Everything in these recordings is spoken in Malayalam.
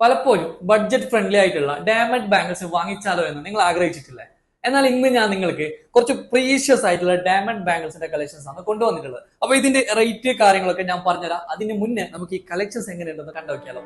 പലപ്പോഴും ബഡ്ജറ്റ് ഫ്രണ്ട്ലി ആയിട്ടുള്ള ഡയമണ്ട് ബാംഗിൾസ് വാങ്ങിച്ചാലോ എന്ന് നിങ്ങൾ ആഗ്രഹിച്ചിട്ടില്ലേ? എന്നാൽ ഇന്ന് ഞാൻ നിങ്ങൾക്ക് കുറച്ച് പ്രീഷ്യസ് ആയിട്ടുള്ള ഡയമണ്ട് ബാംഗിൾസിന്റെ കളക്ഷൻസ് ആണ് കൊണ്ടുവന്നിട്ടുള്ളത്. അപ്പൊ ഇതിന്റെ റേറ്റ് കാര്യങ്ങളൊക്കെ ഞാൻ പറഞ്ഞുതരാം. അതിന് മുന്നേ നമുക്ക് ഈ കളക്ഷൻസ് എങ്ങനെയുണ്ടെന്ന് കണ്ടുനോക്കിയാലോ.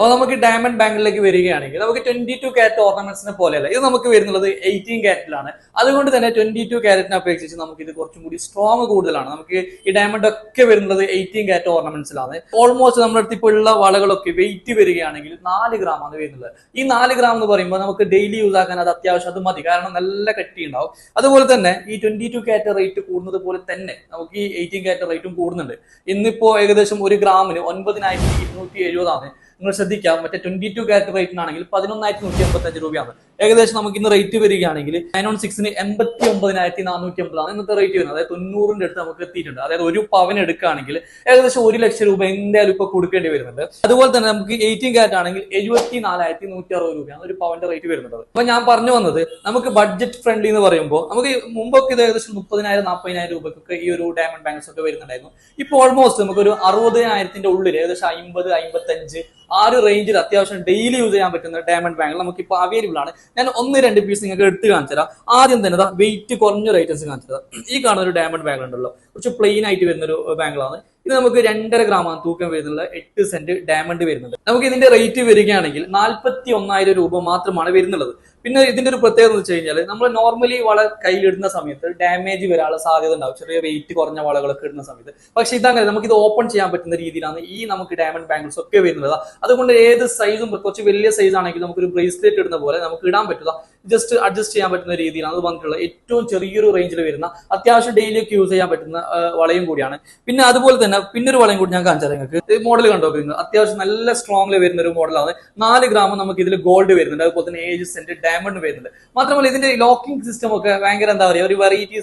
അപ്പോൾ നമുക്ക് ഡയമണ്ട് ബാങ്കിലേക്ക് വരികയാണെങ്കിൽ നമുക്ക് ട്വന്റി ടു ക്യാരറ്റ് ഓർണമെന്റ്സിനെ പോലെയല്ല. ഇത് നമുക്ക് വരുന്നത് എയ്റ്റീൻ ക്യാരറ്റിലാണ് അതുകൊണ്ട് തന്നെ ട്വന്റി ടു ക്യാരറ്റിനെ അപേക്ഷിച്ച് നമുക്ക് ഇത് കുറച്ചും കൂടി സ്ട്രോങ് കൂടുതലാണ്. നമുക്ക് ഈ ഡയമണ്ട് ഒക്കെ വരുന്നത് എയ്റ്റീൻ കാരറ്റ് ഓർണമെന്റ്സിലാണ് ഓൾമോസ്റ്റ് നമ്മുടെ അടുത്ത് ഇപ്പോൾ ഉള്ള വളകളൊക്കെ വെയിറ്റ് വരികയാണെങ്കിൽ നാല് ഗ്രാം ആണ് വരുന്നത്. ഈ നാല് ഗ്രാം എന്ന് പറയുമ്പോൾ നമുക്ക് ഡെയിലി യൂസ് ആക്കാൻ അത് അത്യാവശ്യം അത് മതി. കാരണം നല്ല കട്ടി ഉണ്ടാവും. അതുപോലെ തന്നെ ഈ ട്വന്റി ടു ക്യാരറ്റ് റേറ്റ് കൂടുന്നത് പോലെ തന്നെ നമുക്ക് ഈ എയ്റ്റീൻ ക്യാരറ്റ് റേറ്റും കൂടുന്നുണ്ട്. ഇന്നിപ്പോ ഏകദേശം ഒരു ഗ്രാമിന് ഒൻപതിനായിരത്തി ഇരുന്നൂറ്റി എഴുപതാണ്. നിങ്ങൾ ശ്രദ്ധിക്കാം. മറ്റേ ട്വന്റി ടു കാരറ്റ് റേറ്റിനാണെങ്കിൽ പതിനൊന്നായിരത്തി നൂറ്റി എൺപത്തി അഞ്ച് രൂപയാണ്. ഏകദേശം നമുക്ക് ഇന്ന് റേറ്റ് വരികയാണെങ്കിൽ നയൻ ഓൺ സിക്സിന് എൺപത്തി ഒമ്പതിനായിരത്തി നാനൂറ്റി അമ്പതാണ് ഇന്നത്തെ റേറ്റ് വരുന്നത്. അതായത് തൊണ്ണൂറിന്റെ അടുത്ത് നമുക്ക് എത്തിയിട്ടുണ്ട്. അതായത് ഒരു പവൻ എടുക്കുകയാണെങ്കിൽ ഏകദേശം ഒരു ലക്ഷം രൂപ എന്തായാലും ഇപ്പൊ കൊടുക്കേണ്ടി വരുന്നുണ്ട്. അതുപോലെ തന്നെ നമുക്ക് എയ്റ്റീൻ കാറ്റ് ആണെങ്കിൽ എഴുപത്തി നാലായിരത്തി നൂറ്റി അറുപത് രൂപയാണ് ഒരു പവന്റെ റേറ്റ് വരുന്നത്. അപ്പൊ ഞാൻ പറഞ്ഞു വന്നത് നമുക്ക് ബഡ്ജറ്റ് ഫ്രണ്ട്ലി എന്ന് പറയുമ്പോൾ നമുക്ക് മുമ്പൊക്കെ ഇത് ഏകദേശം മുപ്പതിനായിരം നാൽപ്പതിനായിരം രൂപക്കൊക്കെ ഈ ഒരു ഡയമണ്ട് ബാങ്ക്സ് ഒക്കെ വരുന്നുണ്ടായിരുന്നു. ഇപ്പൊ ഓൾമോസ്റ്റ് നമുക്ക് ഒരു അറുപതിനായിരത്തിന്റെ ഉള്ളിൽ ഏകദേശം അമ്പത് അമ്പത്തഞ്ച് ആ ഒരു റേഞ്ചിൽ അത്യാവശ്യം ഡെയിലി യൂസ് ചെയ്യാൻ പറ്റുന്ന ഡയമണ്ട് ബാങ്കിൽ നമുക്ക് ഇപ്പോൾ അവൈലബിൾ ആണ്. ഞാൻ ഒന്ന് രണ്ട് പീസ് നിങ്ങൾക്ക് എടുത്ത് കാണിച്ചു തരാം ആദ്യം തന്നെ വെയിറ്റ് കുറഞ്ഞ ഐറ്റംസ് കാണിച്ചു തരാം ഈ കാണുന്ന ഒരു ഡയമണ്ട് ബാങ്ക് ഉണ്ടല്ലോ. കുറച്ച് പ്ലെയിൻ ആയിട്ട് വരുന്ന ഒരു ബാങ്കിലാണ് ഇത് നമുക്ക് രണ്ടര ഗ്രാമാണ് തൂക്കം വരുന്നുള്ള എട്ട് സെന്റ് ഡയമണ്ട് വരുന്നുണ്ട്. നമുക്ക് ഇതിന്റെ റേറ്റ് വരികയാണെങ്കിൽ നാൽപ്പത്തി ഒന്നായിരം രൂപ മാത്രമാണ് വരുന്നുള്ളത്. പിന്നെ ഇതിന്റെ ഒരു പ്രത്യേകത എന്ന് വെച്ച് കഴിഞ്ഞാൽ നമ്മൾ നോർമലി വള കയ്യിലിടുന്ന സമയത്ത് ഡാമേജ് വരാനുള്ള സാധ്യത ഉണ്ടാവും. ചെറിയ വെയിറ്റ് കുറഞ്ഞ വളകളൊക്കെ ഇടുന്ന സമയത്ത്. പക്ഷെ ഇതങ്ങനെ നമുക്ക് ഇത് ഓപ്പൺ ചെയ്യാൻ പറ്റുന്ന രീതിയിലാണ് ഈ നമുക്ക് ഡയമണ്ട് ബാംഗിൾസ് ഒക്കെ വരുന്നത്. അതുകൊണ്ട് ഏത് സൈസും കുറച്ച് വലിയ സൈസ് ആണെങ്കിൽ നമുക്ക് ഒരു ബ്രേസ്ലെറ്റ് ഇടുന്ന പോലെ നമുക്ക് ഇടാൻ പറ്റുക. ജസ്റ്റ് അഡ്ജസ്റ്റ് ചെയ്യാൻ പറ്റുന്ന രീതിയിലാണ് അത് വന്നിട്ടുള്ളത്. ഏറ്റവും ചെറിയൊരു റേഞ്ചിൽ വരുന്ന അത്യാവശ്യം ഡെയിലി ഒക്കെ യൂസ് ചെയ്യാൻ പറ്റുന്ന വളയും കൂടിയാണ്. പിന്നെ അതുപോലെ തന്നെ പിന്നൊരു വളയും കൂടി ഞാൻ കാണിച്ചാൽ നിങ്ങൾക്ക്. മോഡൽ കണ്ടോ നിങ്ങൾ? അത്യാവശ്യം നല്ല സ്ട്രോങ്ങിൽ വരുന്ന ഒരു മോഡലാണ് നാല് ഗ്രാം നമുക്ക് ഇതിൽ ഗോൾഡ് വരുന്നുണ്ട്. അതുപോലെ തന്നെ ഏജ് സെന്റ് ഡയമണ്ട് വരുന്നുണ്ട്. മാത്രമല്ല ഇതിന്റെ ലോക്കിംഗ് സിസ്റ്റം ഒക്കെ ഭയങ്കര എന്താ പറയുക ഒരു വെറൈറ്റി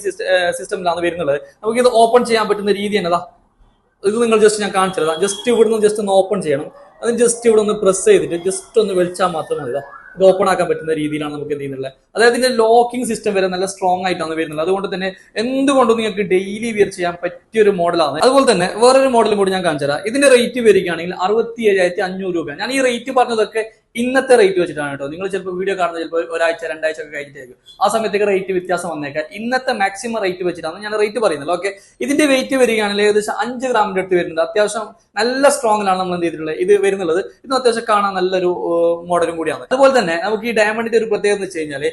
സിസ്റ്റമിലാണ് വരുന്നത് നമുക്ക് ഇത് ഓപ്പൺ ചെയ്യാൻ പറ്റുന്ന രീതി എന്നതാ ഇത്. നിങ്ങൾ ജസ്റ്റ് ഞാൻ കാണിച്ചു തരാം ജസ്റ്റ് ഇവിടുന്ന് ജസ്റ്റ് ഒന്ന് ഓപ്പൺ ചെയ്യണം. അത് ജസ്റ്റ് ഇവിടെ ഒന്ന് പ്രസ് ചെയ്തിട്ട് ജസ്റ്റ് ഒന്ന് വെളിച്ചാൽ മാത്രം മതി. ഇത് ഓപ്പൺ ആക്കാൻ പറ്റുന്ന രീതിയിലാണ് നമുക്ക് എന്ത് ചെയ്യുന്നത്? അതായത് ഇതിന്റെ ലോക്കിംഗ് സിസ്റ്റം വരെ നല്ല സ്ട്രോങ് ആയിട്ടാണ് വരുന്നത്. അതുകൊണ്ട് തന്നെ എന്തുകൊണ്ടും നിങ്ങൾക്ക് ഡെയിലി വിയർ ചെയ്യാൻ പറ്റിയ ഒരു മോഡലാണ് അതുപോലെ തന്നെ വേറൊരു മോഡലും കൂടി ഞാൻ കാണിച്ചു തരാം ഇതിന്റെ റേറ്റ് വരികയാണെങ്കിൽ അറുപത്തി ഏഴായിരത്തി അഞ്ഞൂറ് രൂപ ഞാൻ ഈ റേറ്റ് പറഞ്ഞതൊക്കെ ഇന്നത്തെ റേറ്റ് വെച്ചിട്ടാണ് കേട്ടോ. നിങ്ങൾ ചിലപ്പോൾ വീഡിയോ കാണുന്നത് ചിലപ്പോൾ ഒരാഴ്ച രണ്ടാഴ്ച ഒക്കെ കഴിഞ്ഞിട്ടായിരിക്കും. ആ സമയത്തേക്ക് റേറ്റ് വ്യത്യാസം വന്നേക്കാം. ഇന്നത്തെ മാക്സിമം റേറ്റ് വെച്ചിട്ടാണ് ഞാൻ റേറ്റ് പറയുന്നത്. ഓക്കെ ഇതിന്റെ വെയിറ്റ് വരികയാണെങ്കിൽ ഏകദേശം അഞ്ച് ഗ്രാമിന്റെ അടുത്ത് വരുന്നുണ്ട്. അത്യാവശ്യം നല്ല സ്ട്രോങ്ങിലാണ് നമ്മൾ എന്ത് ചെയ്തിട്ടുള്ളത്. ഇത് വരുന്നുള്ളത്. ഇത് അത്യാവശ്യം കാണാൻ നല്ലൊരു മോഡലും കൂടിയാണ്. അതുപോലെ തന്നെ നമുക്ക് ഈ ഡയമണ്ടിന്റെ ഒരു പ്രത്യേകത എന്ന് വെച്ച് കഴിഞ്ഞാൽ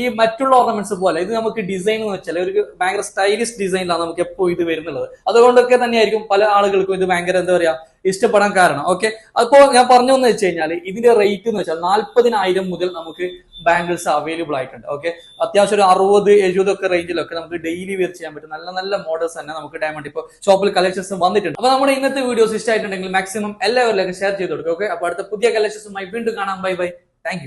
ഈ മറ്റുള്ള ഓർണമെന്റ്സ് പോലെ ഇത് നമുക്ക് ഡിസൈൻ എന്ന് വെച്ചാൽ ഒരു ഭയങ്കര സ്റ്റൈലിഷ് ഡിസൈനിലാണ് നമുക്ക് എപ്പോൾ ഇത് വരുന്നുള്ളത്. അതുകൊണ്ടൊക്കെ തന്നെയായിരിക്കും പല ആളുകൾക്കും ഇത് ഭയങ്കര എന്താ പറയാ ഇഷ്ടപ്പെടാൻ കാരണം. ഓക്കെ അപ്പോ ഞാൻ പറഞ്ഞു വെച്ച് കഴിഞ്ഞാൽ ഇതിന്റെ റേറ്റ് എന്ന് വെച്ചാൽ നാല്പതിനായിരം മുതൽ നമുക്ക് ബാംഗിൾസ് അവൈലബിൾ ആയിട്ടുണ്ട്. ഓക്കെ അത്യാവശ്യം ഒരു അറുപത് എഴുപത് ഒക്കെ റേഞ്ചിലൊക്കെ നമുക്ക് ഡെയിലി വെയർ ചെയ്യാൻ പറ്റും. നല്ല നല്ല മോഡൽസ് തന്നെ നമുക്ക് ഡയമണ്ട് ഇപ്പോൾ ഷോപ്പിൽ കളക്ഷൻസ് വന്നിട്ടുണ്ട്. അപ്പോൾ നമ്മുടെ ഇന്നത്തെ വീഡിയോസ് ഇഷ്ടമായിട്ടുണ്ടെങ്കിൽ മാക്സിമം എല്ലാവരിലേക്ക് ഷെയർ ചെയ്ത് കൊടുക്കുക. ഓക്കെ അപ്പോൾ അടുത്ത പുതിയ കളക്ഷൻസുമായി വീണ്ടും കാണാം. Bye bye thank